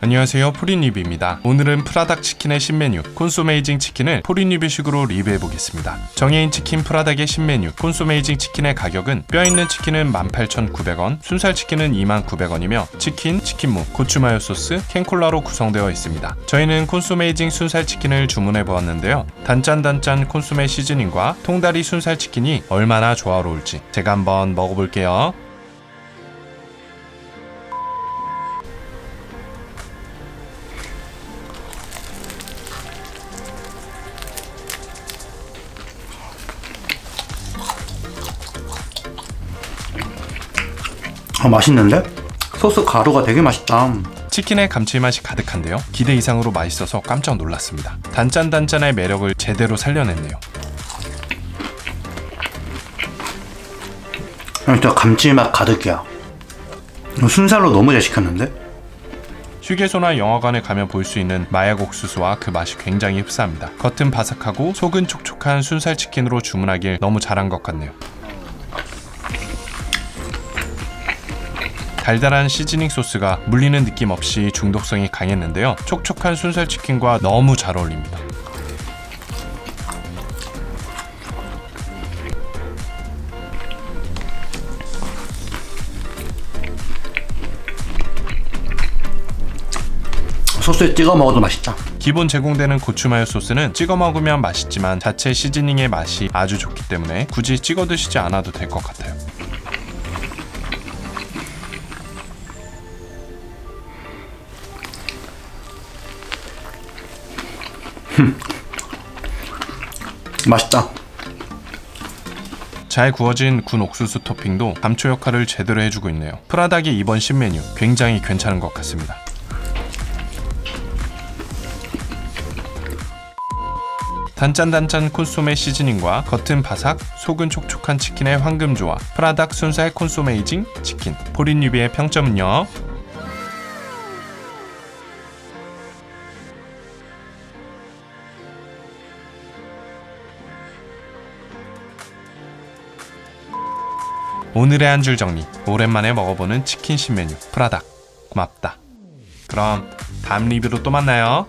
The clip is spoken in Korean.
안녕하세요. 프린리뷰입니다. 오늘은 프라닭 치킨의 신메뉴 콘소메이징 치킨을 프린리뷰식으로 리뷰해보겠습니다. 정해인 치킨 프라닭의 신메뉴 콘소메이징 치킨의 가격은 뼈있는 치킨은 18,900원 순살 치킨은 29,900원이며 치킨, 치킨무, 고추마요 소스, 캔콜라로 구성되어 있습니다. 저희는 콘소메이징 순살 치킨을 주문해보았는데요. 단짠단짠 콘소메 시즈닝과 통다리 순살 치킨이 얼마나 조화로울지 제가 한번 먹어볼게요 아 맛있는데? 소스 가루가 되게 맛있다. 치킨의 감칠맛이 가득한데요. 기대 이상으로 맛있어서 깜짝 놀랐습니다. 단짠단짠의 매력을 제대로 살려냈네요. 진짜 감칠맛 가득이야. 순살로 너무 잘 시켰는데? 휴게소나 영화관에 가면 볼 수 있는 마약 옥수수와 그 맛이 굉장히 흡사합니다. 겉은 바삭하고 속은 촉촉한 순살 치킨으로 주문하길 너무 잘한 것 같네요. 달달한 시즈닝 소스가 물리는 느낌 없이 중독성이 강했는데요. 촉촉한 순살 치킨과 너무 잘 어울립니다. 소스에 찍어 먹어도 맛있다. 기본 제공되는 고추마요 소스는 찍어 먹으면 맛있지만 자체 시즈닝의 맛이 아주 좋기 때문에 굳이 찍어 드시지 않아도 될 것 같아요. 맛있다. 잘 구워진 군 옥수수 토핑도 감초 역할을 제대로 해주고 있네요. 프라닭의 이번 신메뉴 굉장히 괜찮은 것 같습니다. 단짠단짠 콘소메 시즈닝과 겉은 바삭, 속은 촉촉한 치킨의 황금 조화 프라닭 순살 콘소메이징 치킨 포린 유비의 평점은요 오늘의 한 줄 정리 오랜만에 먹어보는 치킨 신메뉴 프라닭 고맙다. 그럼 다음 리뷰로 또 만나요